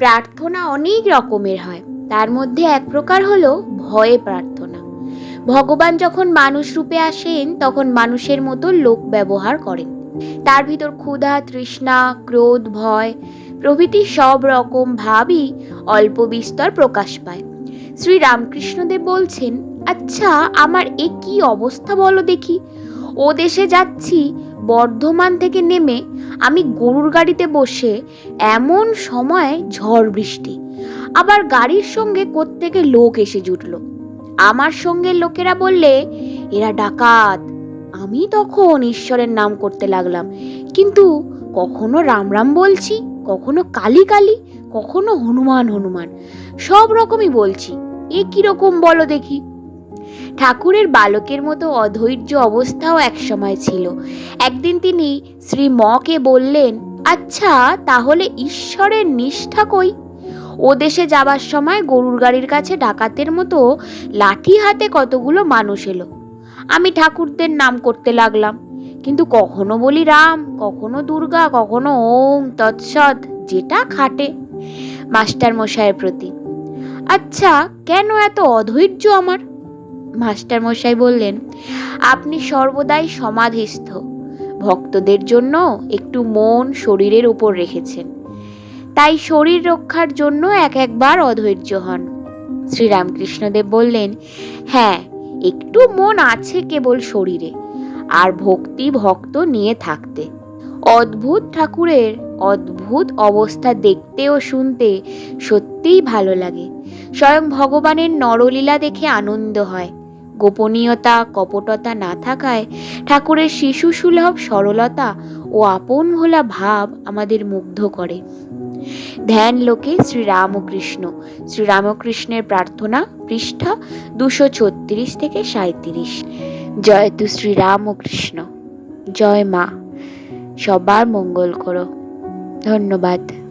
প্রার্থনা অনেক রকমের হয়। তার মধ্যে এক প্রকার হলো ভয়ে প্রার্থনা। ভগবান যখন মানুষ রূপে আসেন, তখন মানুষের মতো লোক ব্যবহার করেন। তার ভিতর ক্ষুধা, তৃষ্ণা, ক্রোধ, ভয় প্রভৃতি সব রকম ভাবই অল্প বিস্তর প্রকাশ পায়। শ্রী রামকৃষ্ণদেব বলছেন আচ্ছা আমার এ কি অবস্থা বলো দেখি। ও দেশে যাচ্ছি বর্ধমান থেকে নেমে আমি গরুর গাড়িতে বসে এমন সময় ঝড় বৃষ্টি। আবার গাড়ির সঙ্গে কোত্থেকে লোক এসে জুটলো। আমার সঙ্গে লোকেরা বললে, এরা ডাকাত। আমি তখন ঈশ্বরের নাম করতে লাগলাম। কিন্তু কখনো রাম রাম বলছি, কখনো কালি কালি, কখনো হনুমান হনুমান, সব রকমই বলছি। এ কীরকম বলো দেখি? ঠাকুরের বালকের মতো অধৈর্য অবস্থাও একসময় ছিল। একদিন তিনি শ্রী মকে বললেন আচ্ছা তাহলে ঈশ্বরের নিষ্ঠা কই? ও দেশে যাবার সময় গরুর গাড়ির কাছে ডাকাতের মতো লাঠি হাতে কতগুলো মানুষ এলো। আমি ঠাকুরদের নাম করতে লাগলাম, কিন্তু কখনো বলি রাম, কখনো দুর্গা, কখনো ওম, তৎসৎ, যেটা খাটে। মাস্টার মশাইয়ের প্রতি আচ্ছা কেন এত অধৈর্য আমার? মাস্টার মশাই বললেন, আপনি সর্বদাই সমাধিস্থ। ভক্তদের জন্য একটু মন শরীরের উপর রেখেছেন। তাই শরীর রক্ষার জন্য এক একবার অধৈর্য হন। শ্রীরামকৃষ্ণদেব বললেন হ্যাঁ একটু মন আছে কেবল শরীরে, আর ভক্তি ভক্ত নিয়ে থাকতে। অদ্ভুত ঠাকুরের অদ্ভুত অবস্থা দেখতে ও শুনতে সত্যিই ভালো লাগে। স্বয়ং ভগবানের নরলীলা দেখে আনন্দ হয়। গোপনীয়তা, কপটতা না থাকায় ঠাকুরের শিশু সুলভ সরলতা ও আপন ভোলা ভাব আমাদের মুগ্ধ করে। ধ্যান লোকে শ্রীরামকৃষ্ণ। শ্রীরামকৃষ্ণের প্রার্থনা পৃষ্ঠা দুশো ছত্রিশ থেকে সাঁত্রিশ জয় তু শ্রীরামকৃষ্ণ। জয় মা। সবার মঙ্গল করো। ধন্যবাদ।